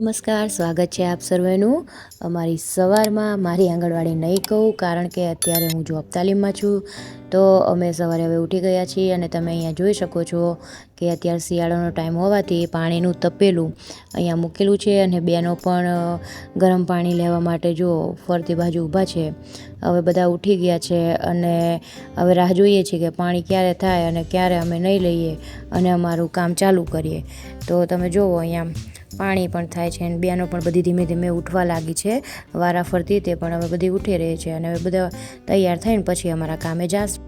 નમસ્કાર, સ્વાગત છે આપ સર્વેનું. અમારી સવારમાં મારી આંગણવાડી નહીં કહું, કારણ કે અત્યારે હું જોબ તાલીમમાં છું. તો અમે સવારે હવે ઉઠી ગયા છીએ અને તમે અહીંયા જોઈ શકો છો કે અત્યારે શિયાળાનો ટાઈમ હોવાથી પાણીનું તપેલું અહીંયા મૂકેલું છે અને બેનો પણ ગરમ પાણી લેવા માટે જો ફરતી બાજુ ઊભા છે. હવે બધા ઉઠી ગયા છે અને હવે રાહ જોઈએ છીએ કે પાણી ક્યારે થાય અને ક્યારે અમે નહીં લઈએ અને અમારું કામ ચાલુ કરીએ. તો તમે જુઓ અહીંયા પાણી પણ થાય છે અને બેનો પણ બધી ધીમે ધીમે ઉઠવા લાગી છે. વારા ફરતી તે પણ હવે બધી ઉઠી રહી છે અને હવે બધા તૈયાર થઈને પછી અમારા કામે જાશ.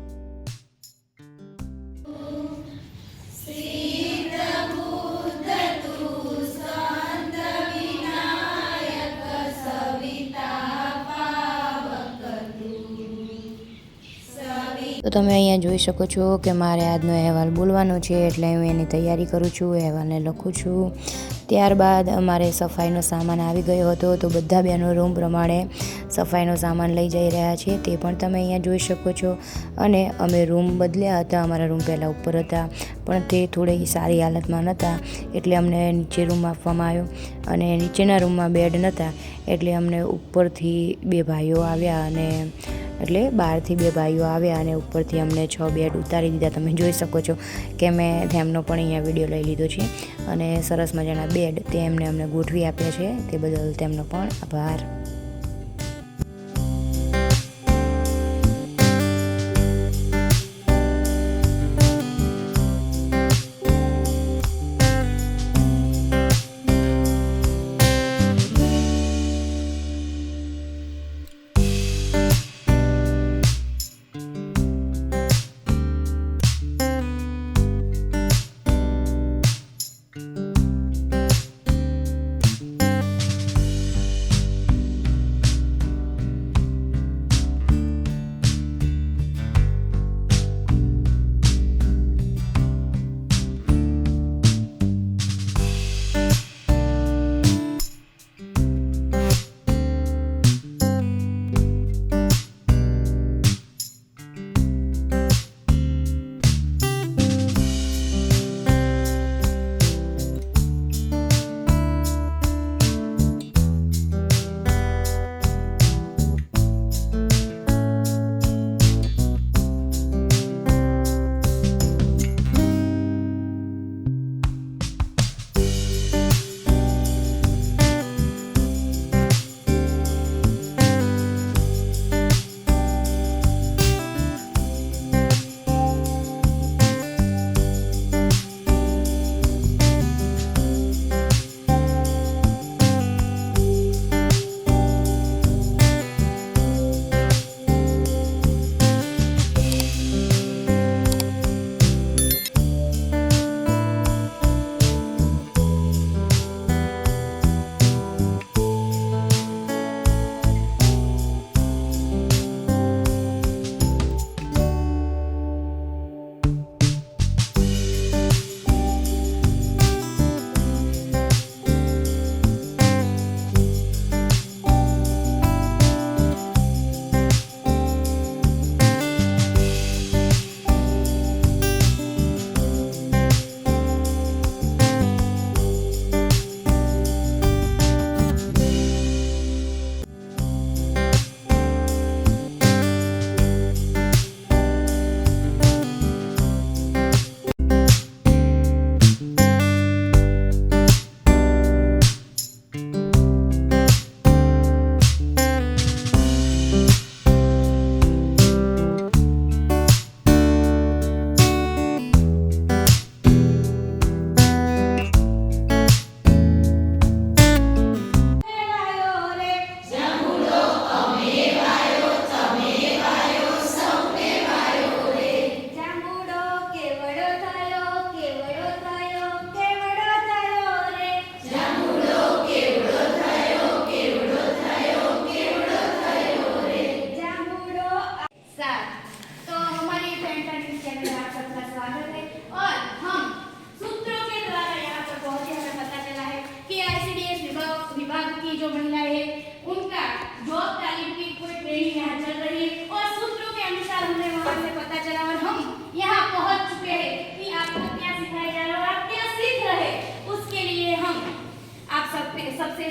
તો તમે અહીંયા જોઈ શકો છો કે મારે આજનો અહેવાલ બોલવાનો છે એટલે હું એની તૈયારી કરું છું, અહેવાલને લખું છું. ત્યારબાદ અમારે સફાઈનો સામાન આવી ગયો હતો તો બધા બહેનો રૂમ પ્રમાણે સફાઈનો સામાન લઈ જઈ રહ્યા છે. તે પણ તમે અહીંયા જોઈ શકો છો. અને અમે રૂમ બદલ્યા હતા. અમારા રૂમ પહેલાં ઉપર હતા. પણ તે થોડી સારી હાલતમાં નહોતા એટલે અમને નીચે રૂમ આપવામાં આવ્યો. અને નીચેના રૂમમાં બેડ નહોતા એટલે અમને ઉપરથી બે ભાઈઓ આવ્યા અને એટલે બહારથી બે ભાઈઓ આવ્યા અને ઉપરથી અમને છ બેડ ઉતારી દીધા. તમે જોઈ શકો છો કે મેં તેમનો પણ અહીંયા વીડિયો લઈ લીધો છે અને સરસ મજાના બેડ તે એમને અમને ગોઠવી આપ્યા છે. તે બદલ તેમનો પણ આભાર.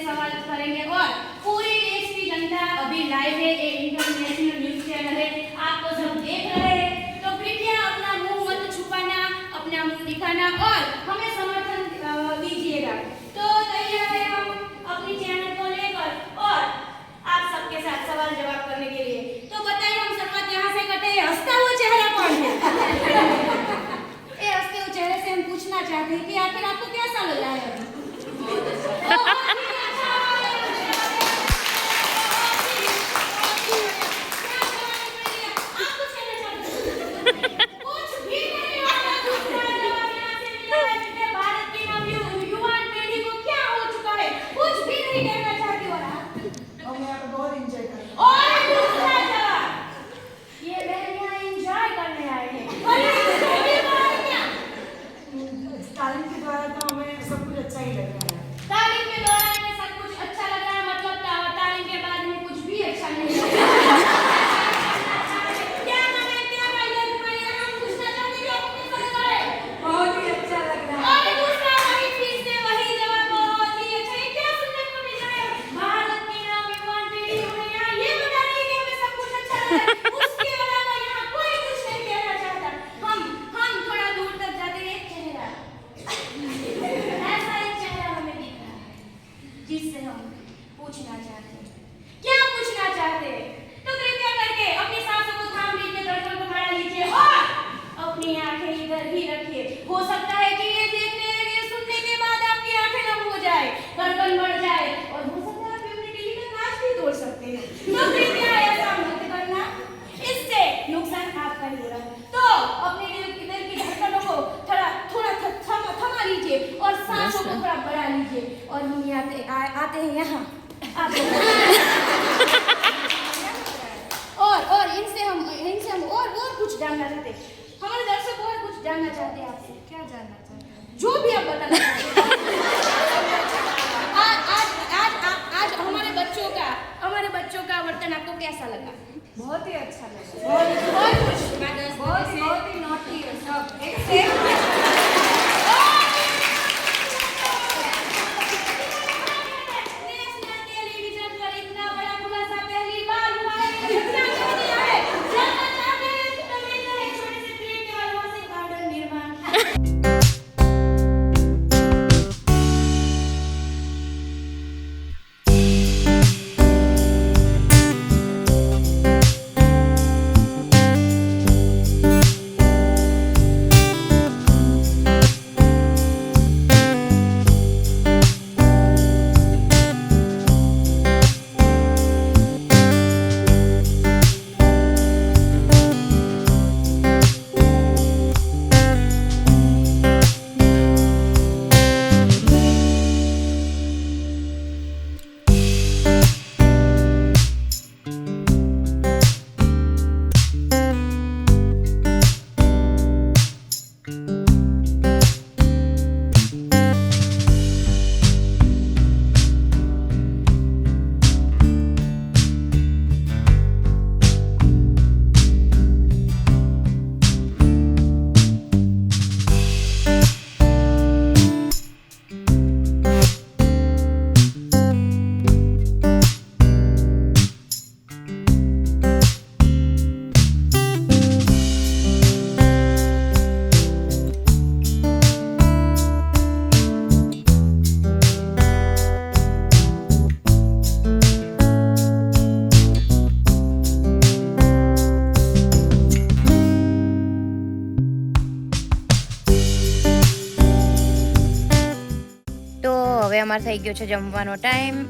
सवाल करेंगे और पूरे देश की जनता अभी लाइव है ये इंटरनेट चीज़ से हम पूछना चाहते हैं। क्या पूछना चाहते हैं? तो कृपया करके अपनी सांसों को थाम लीजिए धड़कन को बढ़ा लीजिए और अपनी आँखें इधर ही रखिए। हो सकता है कि ये देखने ये सुनने के बाद आपकी आँखें नम हो जाए धड़कन बढ़ जाए और हो सकता है आप अपनी टीवी का कांच भी तोड़ सकते हैं। तो और हम यहाँ पे आते हैं यहाँ। और और इनसे हम इनसे हम और और कुछ जानना चाहते हैं। हमारे दर्शक और कुछ जानना चाहते हैं आपसे। क्या जानना चाहते हैं? जो भी आप बताना आज आज आज आज हमारे बच्चों का हमारे बच्चों का वर्तन आपको कैसा लगा? बहुत ही अच्छा लगा। बहुत बहुत बहुत ही नॉटी सब। एक से થઈ ગયો છે જમવાનો ટાઈમ.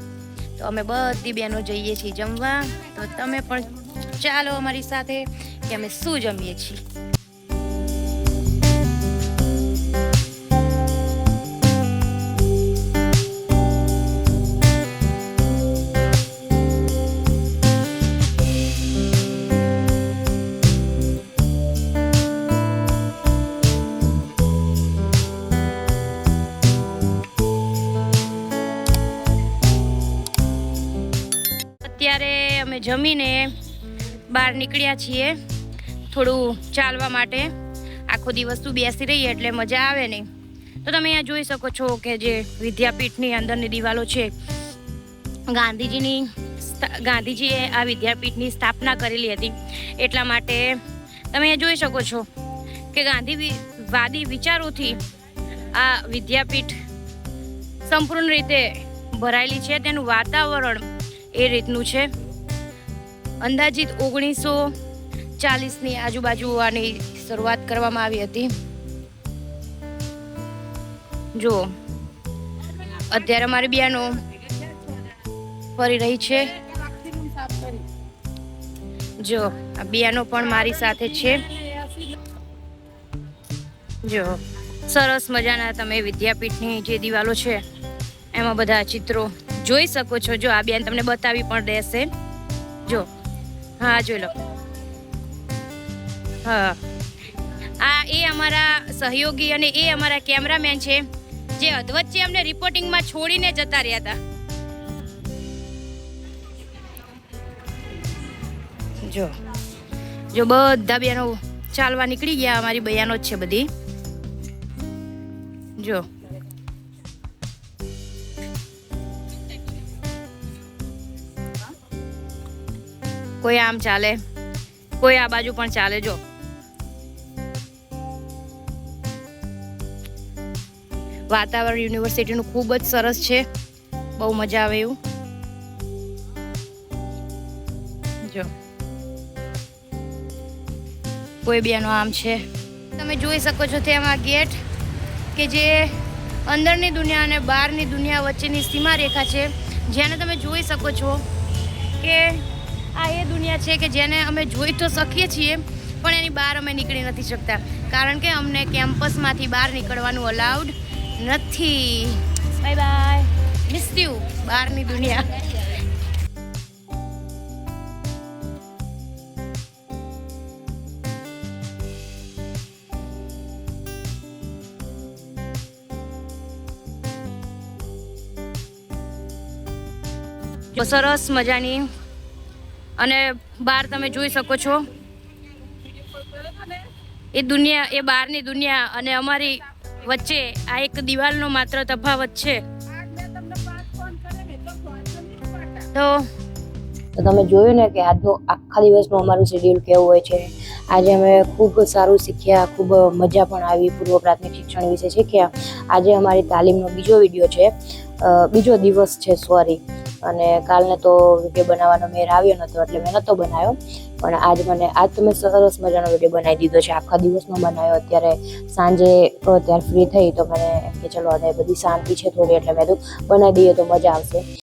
તો અમે બધી બહેનો જઈએ છીએ જમવા. તો તમે પણ ચાલો અમારી સાથે કે અમે શું જમીએ છીએ. અત્યારે અમે જમીને બહાર નીકળ્યા છીએ થોડું ચાલવા માટે. આખો દિવસ તું બેસી રહીએ એટલે મજા આવે નહીં તો તમે અહીંયા જોઈ શકો છો કે જે વિદ્યાપીઠની અંદરની દિવાલો છે, ગાંધીજીની ગાંધીજીએ આ વિદ્યાપીઠની સ્થાપના કરેલી હતી. એટલા માટે તમે અહીંયા જોઈ શકો છો કે ગાંધી વાદી વિચારોથી આ વિદ્યાપીઠ સંપૂર્ણ રીતે ભરાયેલી છે. તેનું વાતાવરણ એ રીતનું છે. અંદાજિત ઓગણીસો ચાલીસની આજુબાજુ આની શરૂઆત કરવામાં આવી હતી. જુઓ અત્યારે અમારી બિયાનો ફરી રહી છે. જો, આ બિયાનો પણ મારી સાથે છે. જો, સરસ મજાના તમે વિદ્યાપીઠની જે દિવાલો છે, એમાં બધા ચિત્રો જોઈ શકો છો. જો આ બેન તમને બતાવી પણ દેશે. જો. હા, જોઈ લો. હા. આ એ અમારા સહયોગી અને એ અમારા કેમેરામેન છે. જે અધવચ્ચે અમને રિપોર્ટિંગમાં છોડીને જતા રહ્યા હતા. જો. જો બધા બેનો ચાલવા નીકળી ગયા. અમારી બયાનો જ છે બધી. જો. કોઈ આમ ચાલે? કોઈ આ બાજુ પણ ચાલે જો. વાતાવરણ યુનિવર્સિટીનું ખૂબ જ સરસ છે. બહુ મજા આવે એવું. જો. કોઈ બેનો આમ છે. તમે જોઈ શકો છો તેમાં ગેટ કે જે અંદરની દુનિયા અને બહારની દુનિયા વચ્ચેની સીમા રેખા છે. જેને તમે જોઈ શકો છો કે આ એ દુનિયા છે કે જેને અમે જોઈ તો શકીએ છીએ, પણ એની બહાર અમે નીકળી નથી શકતા. કારણ કે અમને કેમ્પસમાંથી બહાર નીકળવાનું અલાઉડ નથી. બાય બાય મિસ યુ બહારની દુનિયા. સરસ મજાની અને બહાર તમે જોઈ શકો છો. એ દુનિયા, એ બહારની દુનિયા અને અમારી વચ્ચે આ એક દિવાલનો માત્ર તફાવત છે. તો તો તમે જોયું ને કે આજનું આખા દિવસનું અમારું શેડ્યુલ કેવું હોય છે. આજે અમે ખૂબ સારું શીખ્યા, ખૂબ મજા પણ આવી પૂર્વ પ્રાથમિક શિક્ષણ વિશે શીખ્યા. આજે અમારી તાલીમનો બીજો વીડિયો છે. બીજો દિવસ છે સોરી અને કાલને તો વીડિયો બનાવવાનો મેર આવ્યો નહોતો એટલે મેં નહોતો બનાવ્યો. પણ આજ મને, આજ તો મેં સરસ મજાનો વીડિયો બનાવી દીધો છે. આખા દિવસનો બનાવ્યો. અત્યારે સાંજે અત્યારે ત્યારે ફ્રી થઈ તો મને કે ચલો અને બધી શાંતિ છે થોડી, એટલે મેં બનાવી દઈએ તો મજા આવશે.